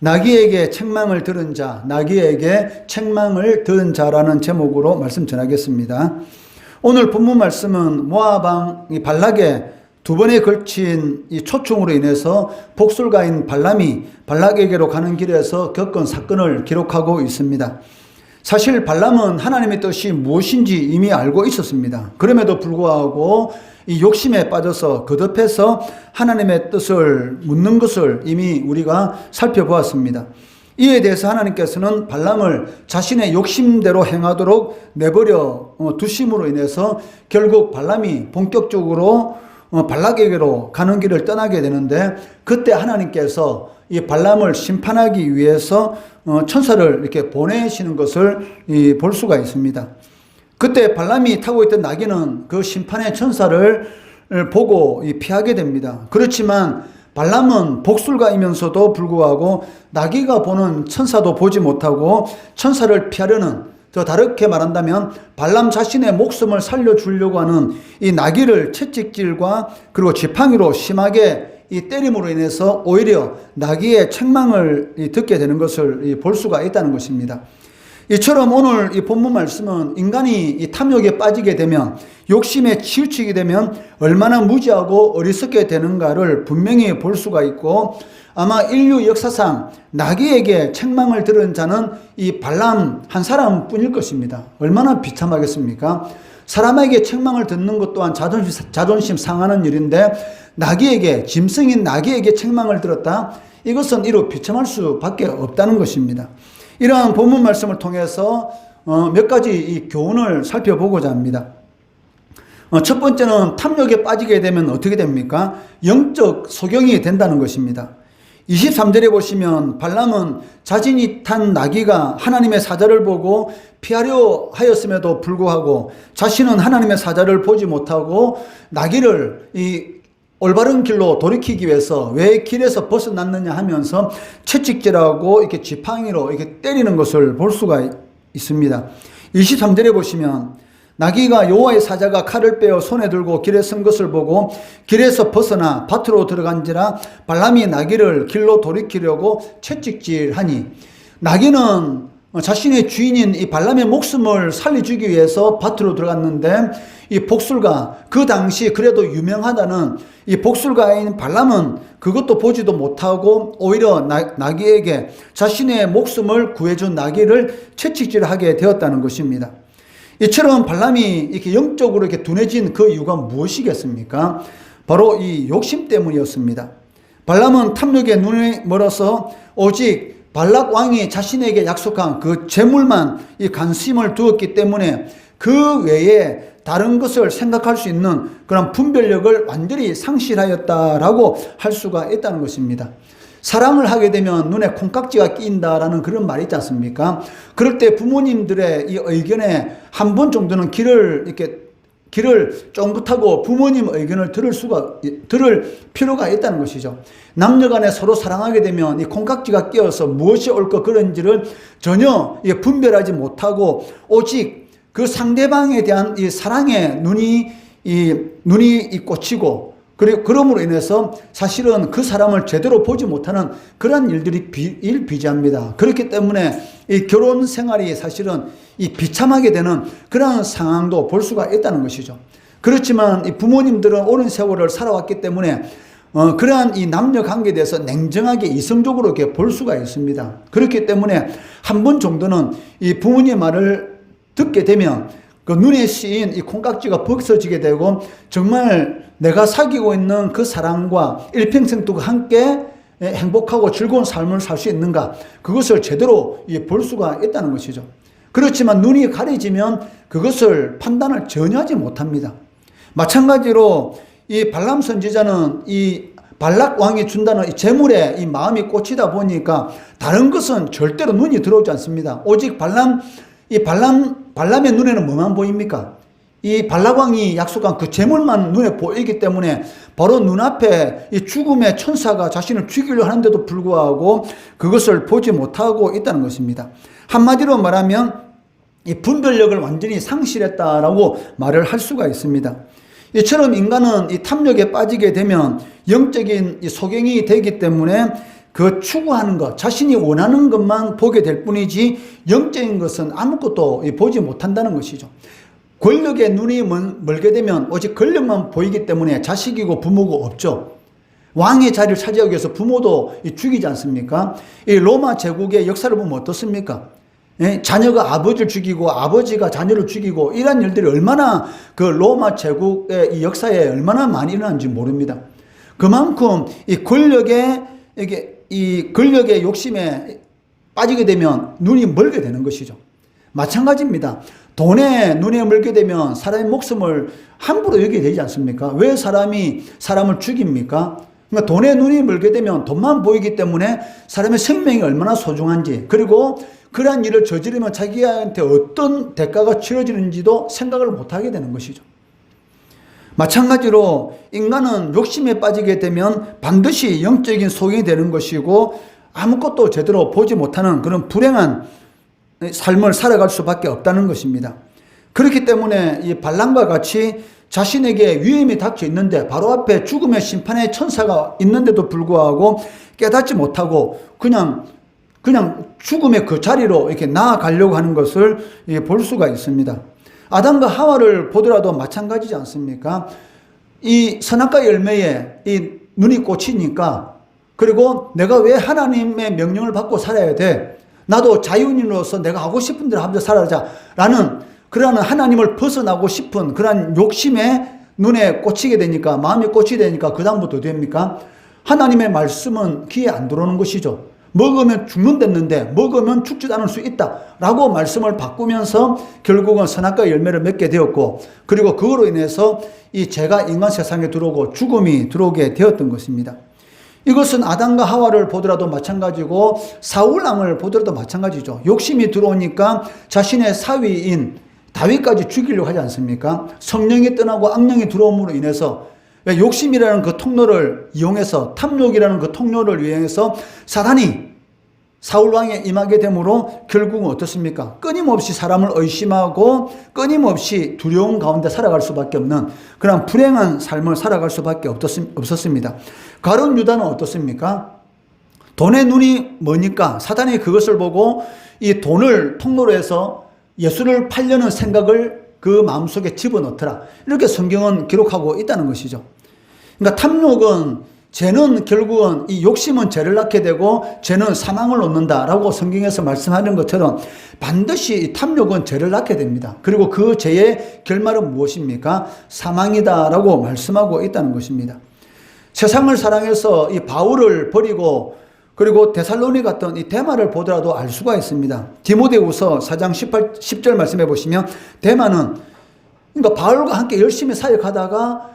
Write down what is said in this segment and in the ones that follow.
나귀에게 책망을 들은 자, 나귀에게 책망을 들은 자라는 제목으로 말씀 전하겠습니다. 오늘 본문 말씀은 모아방 이 발락의 두 번에 걸친 이 초청으로 인해서 복술가인 발람이 발락에게로 가는 길에서 겪은 사건을 기록하고 있습니다. 사실 발람은 하나님의 뜻이 무엇인지 이미 알고 있었습니다. 그럼에도 불구하고 이 욕심에 빠져서 거듭해서 하나님의 뜻을 묻는 것을 이미 우리가 살펴보았습니다. 이에 대해서 하나님께서는 발람을 자신의 욕심대로 행하도록 내버려 어, 두심으로 인해서 결국 발람이 본격적으로 어, 발락에게로 가는 길을 떠나게 되는데 그때 하나님께서 이 발람을 심판하기 위해서 어, 천사를 이렇게 보내시는 것을 볼 수가 있습니다. 그때 발람이 타고 있던 나귀는 그 심판의 천사를 보고 피하게 됩니다. 그렇지만 발람은 복술가이면서도 불구하고 나귀가 보는 천사도 보지 못하고 천사를 피하려는 더 다르게 말한다면 발람 자신의 목숨을 살려주려고 하는 이 나귀를 채찍질과 그리고 지팡이로 심하게 이 때림으로 인해서 오히려 나귀의 책망을 듣게 되는 것을 볼 수가 있다는 것입니다. 이처럼 오늘 이 본문 말씀은 인간이 이 탐욕에 빠지게 되면 욕심에 치우치게 되면 얼마나 무지하고 어리석게 되는가를 분명히 볼 수가 있고 아마 인류 역사상 나귀에게 책망을 들은 자는 이 발람 한 사람뿐일 것입니다. 얼마나 비참하겠습니까? 사람에게 책망을 듣는 것 또한 자존심, 자존심 상하는 일인데 나귀에게 짐승인 나귀에게 책망을 들었다. 이것은 이로 비참할 수밖에 없다는 것입니다. 이러한 본문 말씀을 통해서 어, 몇 가지 이 교훈을 살펴보고자 합니다. 어, 첫 번째는 탐욕에 빠지게 되면 어떻게 됩니까? 영적 소경이 된다는 것입니다. 23절에 보시면 발람은 자신이 탄 나귀가 하나님의 사자를 보고 피하려 하였음에도 불구하고 자신은 하나님의 사자를 보지 못하고 나귀를 이 올바른 길로 돌이키기 위해서 왜 길에서 벗어났느냐 하면서 채찍질하고 이렇게 지팡이로 이렇게 때리는 것을 볼 수가 있습니다. 23절에 보시면 나귀가 여호와의 사자가 칼을 빼어 손에 들고 길에 선 것을 보고 길에서 벗어나 밭으로 들어간지라 발람이 나귀를 길로 돌이키려고 채찍질하니 나귀는 자신의 주인인 이 발람의 목숨을 살려주기 위해서 밭으로 들어갔는데 이 복술가 그 당시 그래도 유명하다는 이 복술가인 발람은 그것도 보지도 못하고 오히려 나, 나귀에게 자신의 목숨을 구해준 나귀를 채찍질하게 되었다는 것입니다. 이처럼 발람이 이렇게 영적으로 이렇게 둔해진 그 이유가 무엇이겠습니까? 바로 이 욕심 때문이었습니다. 발람은 탐욕에 눈이 멀어서 오직 발락 왕이 자신에게 약속한 그 재물만 이 관심을 두었기 때문에 그 외에 다른 것을 생각할 수 있는 그런 분별력을 완전히 상실하였다라고 할 수가 있다는 것입니다. 사랑을 하게 되면 눈에 콩깍지가 끼인다라는 그런 말이 있지 않습니까? 그럴 때 부모님들의 이 의견에 한 번 정도는 길을 이렇게 길을 쫑긋하고 부모님 의견을 들을 수가 들을 필요가 있다는 것이죠. 남녀간에 서로 사랑하게 되면 이 콩깍지가 끼어서 무엇이 옳고 그런지를 전혀 분별하지 못하고 오직 그 상대방에 대한 이 사랑의 눈이 이 눈이 꽂히고 그리고 그럼으로 인해서 사실은 그 사람을 제대로 보지 못하는 그런 일들이 비, 일비지합니다. 그렇기 때문에 이 결혼 생활이 사실은 이 비참하게 되는 그런 상황도 볼 수가 있다는 것이죠. 그렇지만 이 부모님들은 오랜 세월을 살아왔기 때문에 어, 그러한 이 남녀 관계에 대해서 냉정하게 이성적으로 이렇게 볼 수가 있습니다. 그렇기 때문에 한 번 정도는 이 부모님 말을 듣게 되면 그 눈에 씌인 이 콩깍지가 벗어지게 되고 정말 내가 사귀고 있는 그 사람과 일평생 두고 함께 행복하고 즐거운 삶을 살 수 있는가 그것을 제대로 볼 수가 있다는 것이죠. 그렇지만 눈이 가려지면 그것을 판단을 전혀 하지 못합니다. 마찬가지로 이 발람 선지자는 이 발락 왕이 준다는 이 재물에 이 마음이 꽂히다 보니까 다른 것은 절대로 눈이 들어오지 않습니다. 오직 발람 이 발람, 발람의 눈에는 뭐만 보입니까? 이 발라광이 약속한 그 재물만 눈에 보이기 때문에 바로 눈앞에 이 죽음의 천사가 자신을 죽이려 하는데도 불구하고 그것을 보지 못하고 있다는 것입니다. 한마디로 말하면 이 분별력을 완전히 상실했다라고 말을 할 수가 있습니다. 이처럼 인간은 이 탐욕에 빠지게 되면 영적인 이 소경이 되기 때문에 그 추구하는 것, 자신이 원하는 것만 보게 될 뿐이지 영적인 것은 아무것도 보지 못한다는 것이죠. 권력에 눈이 멀- 멀게 되면 오직 권력만 보이기 때문에 자식이고 부모가 없죠. 왕의 자리를 차지하기 위해서 부모도 이 죽이지 않습니까? 이 로마 제국의 역사를 보면 어떻습니까? 예? 자녀가 아버지를 죽이고 아버지가 자녀를 죽이고 이런 일들이 얼마나 그 로마 제국의 이 역사에 얼마나 많이 일어난지 모릅니다. 그만큼 이 권력에 이게 이 권력의 욕심에 빠지게 되면 눈이 멀게 되는 것이죠. 마찬가지입니다. 돈에 눈에 멀게 되면 사람의 목숨을 함부로 여기게 되지 않습니까? 왜 사람이 사람을 죽입니까? 그러니까 돈에 눈이 멀게 되면 돈만 보이기 때문에 사람의 생명이 얼마나 소중한지 그리고 그러한 일을 저지르면 자기한테 어떤 대가가 치러지는지도 생각을 못하게 되는 것이죠. 마찬가지로 인간은 욕심에 빠지게 되면 반드시 영적인 소경이 되는 것이고 아무것도 제대로 보지 못하는 그런 불행한 삶을 살아갈 수밖에 없다는 것입니다. 그렇기 때문에 이 발람과 같이 자신에게 위험이 닥쳐 있는데 바로 앞에 죽음의 심판의 천사가 있는데도 불구하고 깨닫지 못하고 그냥 그냥 죽음의 그 자리로 이렇게 나아가려고 하는 것을 예, 볼 수가 있습니다. 아담과 하와를 보더라도 마찬가지지 않습니까? 이 선악과 열매에 이 눈이 꽂히니까 그리고 내가 왜 하나님의 명령을 받고 살아야 돼? 나도 자유인으로서 내가 하고 싶은 대로 하면서 살아자라는 그러한 하나님을 벗어나고 싶은 그러한 욕심에 눈에 꽂히게 되니까 마음이 꽂히게 되니까 그 다음부터 됩니까? 하나님의 말씀은 귀에 안 들어오는 것이죠. 먹으면 죽는댔는데 먹으면 죽지 않을 수 있다라고 말씀을 바꾸면서 결국은 선악과 열매를 맺게 되었고 그리고 그거로 인해서 이 죄가 인간 세상에 들어오고 죽음이 들어오게 되었던 것입니다. 이것은 아담과 하와를 보더라도 마찬가지고 사울 왕을 보더라도 마찬가지죠. 욕심이 들어오니까 자신의 사위인 다윗까지 죽이려고 하지 않습니까? 성령이 떠나고 악령이 들어옴으로 인해서 왜 욕심이라는 그 통로를 이용해서 탐욕이라는 그 통로를 이용해서 사단이 사울 왕에 임하게 되므로 결국은 어떻습니까? 끊임없이 사람을 의심하고 끊임없이 두려움 가운데 살아갈 수밖에 없는 그런 불행한 삶을 살아갈 수밖에 없었습니다. 가론 유다는 어떻습니까? 돈의 눈이 뭐니까 사단이 그것을 보고 이 돈을 통로로 해서 예수를 팔려는 생각을 그 마음속에 집어넣더라. 이렇게 성경은 기록하고 있다는 것이죠. 그러니까 탐욕은 죄는 결국은 이 욕심은 죄를 낳게 되고 죄는 사망을 얻는다라고 성경에서 말씀하는 것처럼 반드시 탐욕은 죄를 낳게 됩니다. 그리고 그 죄의 결말은 무엇입니까? 사망이다라고 말씀하고 있다는 것입니다. 세상을 사랑해서 이 바울을 버리고 그리고 데살로니 같던 이 대마를 보더라도 알 수가 있습니다. 디모데후서 4장 18, 10절 말씀해 보시면 대마는 그러니까 바울과 함께 열심히 사역하다가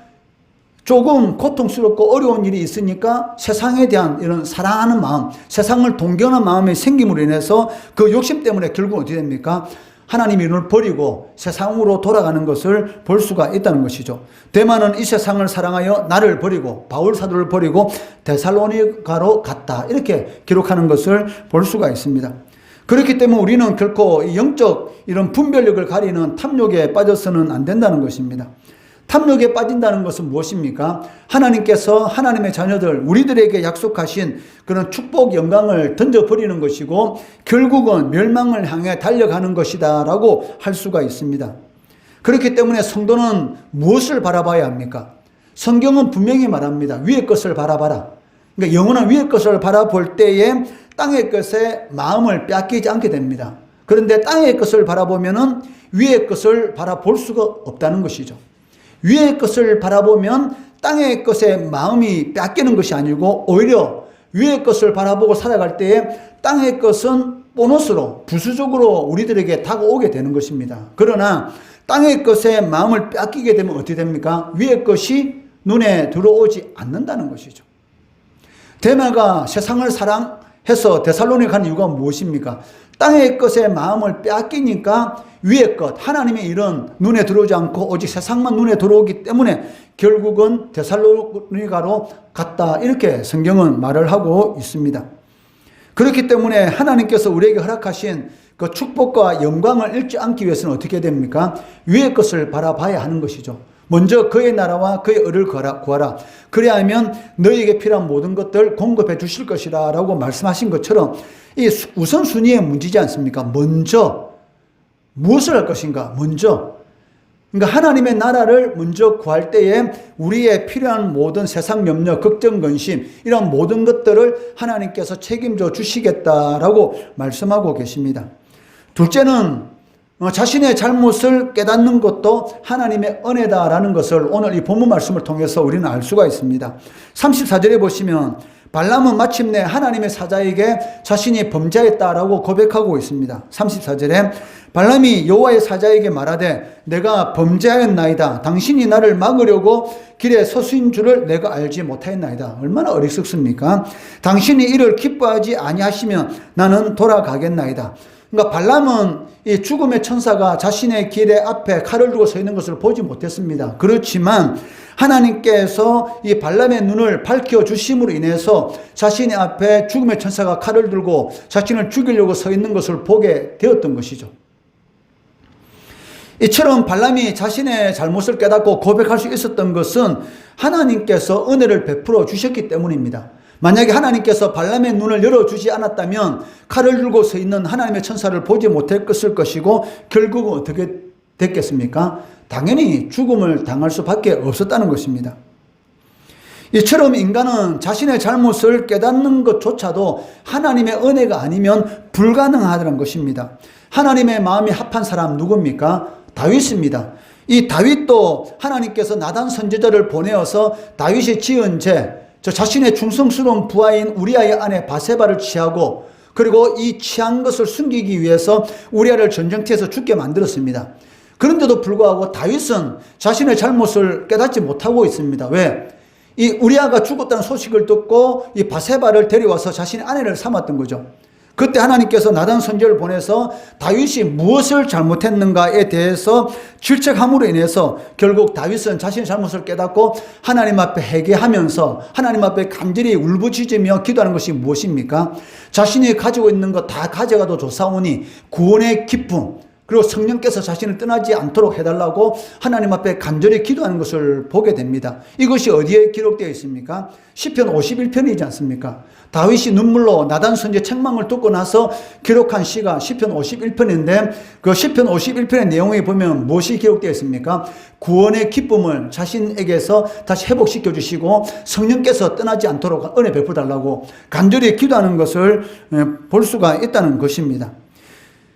조금 고통스럽고 어려운 일이 있으니까 세상에 대한 이런 사랑하는 마음, 세상을 동경하는 마음이 생김으로 인해서 그 욕심 때문에 결국 어떻게 됩니까? 하나님의 눈을 버리고 세상으로 돌아가는 것을 볼 수가 있다는 것이죠. 대만은 이 세상을 사랑하여 나를 버리고 바울 사도를 버리고 데살로니가로 갔다. 이렇게 기록하는 것을 볼 수가 있습니다. 그렇기 때문에 우리는 결코 영적 이런 분별력을 가리는 탐욕에 빠져서는 안 된다는 것입니다. 탐욕에 빠진다는 것은 무엇입니까? 하나님께서 하나님의 자녀들, 우리들에게 약속하신 그런 축복, 영광을 던져버리는 것이고, 결국은 멸망을 향해 달려가는 것이다. 라고 할 수가 있습니다. 그렇기 때문에 성도는 무엇을 바라봐야 합니까? 성경은 분명히 말합니다. 위의 것을 바라봐라. 그러니까 영원한 위의 것을 바라볼 때에 땅의 것에 마음을 빼앗기지 않게 됩니다. 그런데 땅의 것을 바라보면은 위의 것을 바라볼 수가 없다는 것이죠. 위의 것을 바라보면 땅의 것에 마음이 뺏기는 것이 아니고 오히려 위의 것을 바라보고 살아갈 때에 땅의 것은 보너스로 부수적으로 우리들에게 다가오게 되는 것입니다. 그러나 땅의 것에 마음을 뺏기게 되면 어떻게 됩니까? 위의 것이 눈에 들어오지 않는다는 것이죠. 대마가 세상을 사랑해서 데살로니 간 이유가 무엇입니까? 땅의 것에 마음을 빼앗기니까 위의 것, 하나님의 일은 눈에 들어오지 않고 오직 세상만 눈에 들어오기 때문에 결국은 데살로니가로 갔다. 이렇게 성경은 말을 하고 있습니다. 그렇기 때문에 하나님께서 우리에게 허락하신 그 축복과 영광을 잃지 않기 위해서는 어떻게 됩니까? 위의 것을 바라봐야 하는 것이죠. 먼저 그의 나라와 그의 의를 구하라. 그리하면 너희에게 필요한 모든 것들 공급해 주실 것이라 라고 말씀하신 것처럼 이 우선순위의 문제지 않습니까? 먼저 무엇을 할 것인가? 먼저 그러니까 하나님의 나라를 먼저 구할 때에 우리의 필요한 모든 세상 염려, 걱정, 근심 이런 모든 것들을 하나님께서 책임져 주시겠다라고 말씀하고 계십니다. 둘째는 어, 자신의 잘못을 깨닫는 것도 하나님의 은혜다라는 것을 오늘 이 본문 말씀을 통해서 우리는 알 수가 있습니다. 34절에 보시면 발람은 마침내 하나님의 사자에게 자신이 범죄했다라고 고백하고 있습니다. 34절에 발람이 여호와의 사자에게 말하되 내가 범죄하였나이다. 당신이 나를 막으려고 길에 서수인 줄을 내가 알지 못하였나이다. 얼마나 어리석습니까? 당신이 이를 기뻐하지 아니하시면 나는 돌아가겠나이다. 그러니까 발람은 이 죽음의 천사가 자신의 길에 앞에 칼을 두고 서 있는 것을 보지 못했습니다. 그렇지만 하나님께서 이 발람의 눈을 밝혀 주심으로 인해서 자신의 앞에 죽음의 천사가 칼을 들고 자신을 죽이려고 서 있는 것을 보게 되었던 것이죠. 이처럼 발람이 자신의 잘못을 깨닫고 고백할 수 있었던 것은 하나님께서 은혜를 베풀어 주셨기 때문입니다. 만약에 하나님께서 발람의 눈을 열어주지 않았다면 칼을 들고 서 있는 하나님의 천사를 보지 못했을 것이고 결국은 어떻게 됐겠습니까? 당연히 죽음을 당할 수밖에 없었다는 것입니다. 이처럼 인간은 자신의 잘못을 깨닫는 것조차도 하나님의 은혜가 아니면 불가능하다는 것입니다. 하나님의 마음이 합한 사람 누굽니까? 다윗입니다. 이 다윗도 하나님께서 나단 선지자를 보내어서 다윗이 지은 죄, 저 자신의 충성스러운 부하인 우리아의 아내 바세바를 취하고 그리고 이 취한 것을 숨기기 위해서 우리아를 전쟁터에서 죽게 만들었습니다. 그런데도 불구하고 다윗은 자신의 잘못을 깨닫지 못하고 있습니다. 왜? 이 우리아가 죽었다는 소식을 듣고 이 바세바를 데려와서 자신의 아내를 삼았던 거죠. 그때 하나님께서 나단 선지를 보내서 다윗이 무엇을 잘못했는가에 대해서 질책함으로 인해서 결국 다윗은 자신의 잘못을 깨닫고 하나님 앞에 회개하면서 하나님 앞에 간절히 울부짖으며 기도하는 것이 무엇입니까? 자신이 가지고 있는 것 다 가져가도 좋사오니 구원의 기쁨 그리고 성령께서 자신을 떠나지 않도록 해달라고 하나님 앞에 간절히 기도하는 것을 보게 됩니다. 이것이 어디에 기록되어 있습니까? 10편 51편이지 않습니까? 다윗이 눈물로 나단 선제 책망을 듣고 나서 기록한 시가 10편 51편인데 그 10편 51편의 내용에 보면 무엇이 기록되어 있습니까? 구원의 기쁨을 자신에게서 다시 회복시켜 주시고 성령께서 떠나지 않도록 은혜 베풀어 달라고 간절히 기도하는 것을 볼 수가 있다는 것입니다.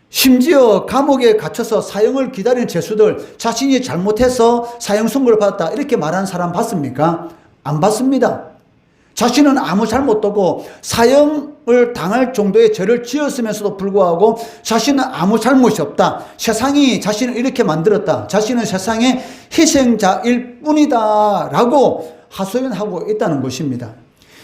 심지어 감옥에 갇혀서 사형을 기다리는 죄수들 자신이 잘못해서 사형 선고를 받았다 이렇게 말하는 사람 봤습니까? 안 봤습니다. 자신은 아무 잘못 없고 사형을 당할 정도의 죄를 지었으면서도 불구하고 자신은 아무 잘못이 없다. 세상이 자신을 이렇게 만들었다. 자신은 세상의 희생자일 뿐이다. 라고 하소연하고 있다는 것입니다.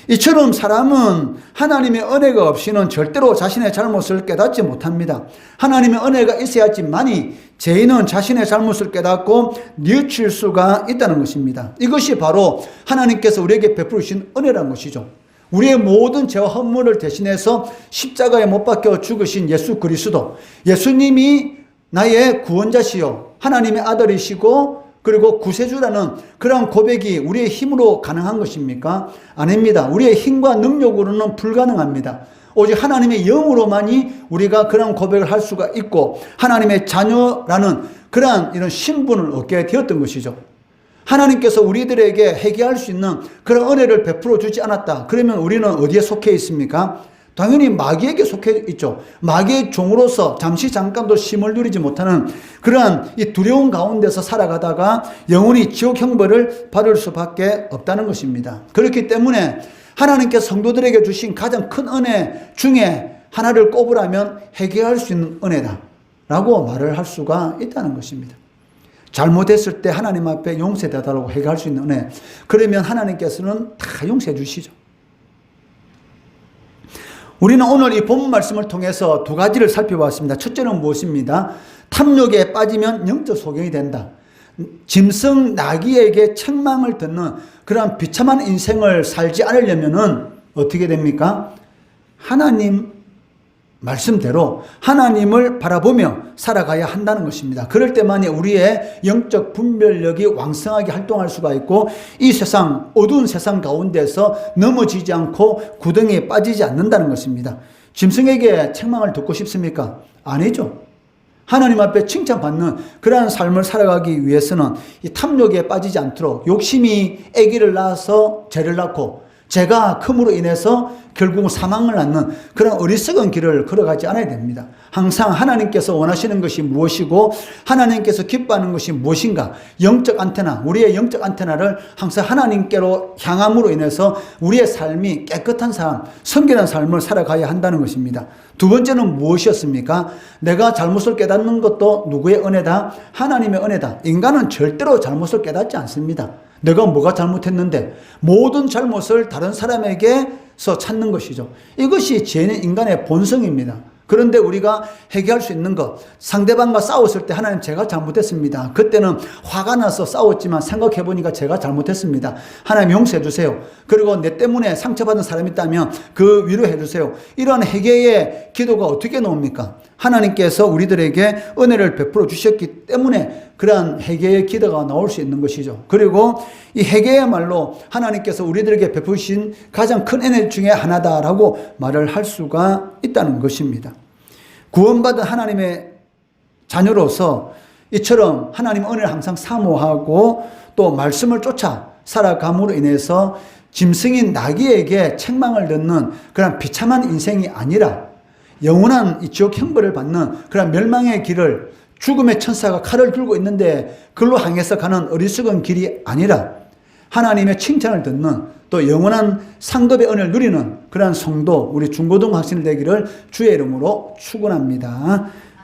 이처럼 사람은 하나님의 은혜가 없이는 절대로 자신의 잘못을 깨닫지 못합니다. 하나님의 은혜가 있어야지만이 죄인은 자신의 잘못을 깨닫고 뉘우칠 수가 있다는 것입니다. 이것이 바로 하나님께서 우리에게 베푸신 은혜라는 것이죠. 우리의 모든 죄와 허물을 대신해서 십자가에 못 박혀 죽으신 예수 그리스도. 예수님이 나의 구원자시요. 하나님의 아들이시고 그리고 구세주라는 그러한 고백이 우리의 힘으로 가능한 것입니까? 아닙니다. 우리의 힘과 능력으로는 불가능합니다. 오직 하나님의 영으로만이 우리가 그런 고백을 할 수가 있고 하나님의 자녀라는 그러한 이런 신분을 얻게 되었던 것이죠. 하나님께서 우리들에게 회개할 수 있는 그런 은혜를 베풀어 주지 않았다. 그러면 우리는 어디에 속해 있습니까? 당연히 마귀에게 속해 있죠. 마귀의 종으로서 잠시 잠깐도 힘을 누리지 못하는 그러한 이 두려운 가운데서 살아가다가 영원히 지옥 형벌을 받을 수밖에 없다는 것입니다. 그렇기 때문에 하나님께서 성도들에게 주신 가장 큰 은혜 중에 하나를 꼽으라면 회개할 수 있는 은혜다. 라고 말을 할 수가 있다는 것입니다. 잘못했을 때 하나님 앞에 용서되다라고 회개할 수 있는 은혜. 그러면 하나님께서는 다 용서해 주시죠. 우리는 오늘 이 본문 말씀을 통해서 두 가지를 살펴봤습니다. 첫째는 무엇입니다? 탐욕에 빠지면 영적 소경이 된다. 짐승 나귀에게 책망을 듣는 그러한 비참한 인생을 살지 않으려면은 어떻게 됩니까? 하나님 말씀대로 하나님을 바라보며 살아가야 한다는 것입니다. 그럴 때만이 우리의 영적 분별력이 왕성하게 활동할 수가 있고 이 세상 어두운 세상 가운데서 넘어지지 않고 구덩이에 빠지지 않는다는 것입니다. 짐승에게 책망을 듣고 싶습니까? 아니죠. 하나님 앞에 칭찬받는 그러한 삶을 살아가기 위해서는 이 탐욕에 빠지지 않도록 욕심이 아기를 낳아서 죄를 낳고 죄가 큼으로 인해서 결국 사망을 낳는 그런 어리석은 길을 걸어가지 않아야 됩니다. 항상 하나님께서 원하시는 것이 무엇이고 하나님께서 기뻐하는 것이 무엇인가 영적 안테나 우리의 영적 안테나를 항상 하나님께로 향함으로 인해서 우리의 삶이 깨끗한 삶, 성결한 삶을 살아가야 한다는 것입니다. 두 번째는 무엇이었습니까? 내가 잘못을 깨닫는 것도 누구의 은혜다? 하나님의 은혜다. 인간은 절대로 잘못을 깨닫지 않습니다. 내가 뭐가 잘못했는데 모든 잘못을 다른 사람에게서 찾는 것이죠. 이것이 인간의 본성입니다. 그런데 우리가 해결할 수 있는 것, 상대방과 싸웠을 때 하나님 제가 잘못했습니다. 그때는 화가 나서 싸웠지만 생각해 보니까 제가 잘못했습니다. 하나님 용서해 주세요. 그리고 내 때문에 상처받은 사람이 있다면 그 위로해 주세요. 이러한 회개의 기도가 어떻게 나옵니까? 하나님께서 우리들에게 은혜를 베풀어 주셨기 때문에 그러한 회개의 기도가 나올 수 있는 것이죠. 그리고 이 회개야말로 하나님께서 우리들에게 베푸신 가장 큰 은혜 중에 하나다라고 말을 할 수가 있다는 것입니다. 구원받은 하나님의 자녀로서 이처럼 하나님 은혜를 항상 사모하고 또 말씀을 쫓아 살아감으로 인해서 짐승인 나귀에게 책망을 듣는 그런 비참한 인생이 아니라 영원한 이 지옥 형벌을 받는 그런 멸망의 길을 죽음의 천사가 칼을 들고 있는데 그로 향해서 가는 어리석은 길이 아니라 하나님의 칭찬을 듣는 또 영원한 상급의 은혜를 누리는 그러한 성도 우리 중고등 학생 되기를 주의 이름으로 축원합니다.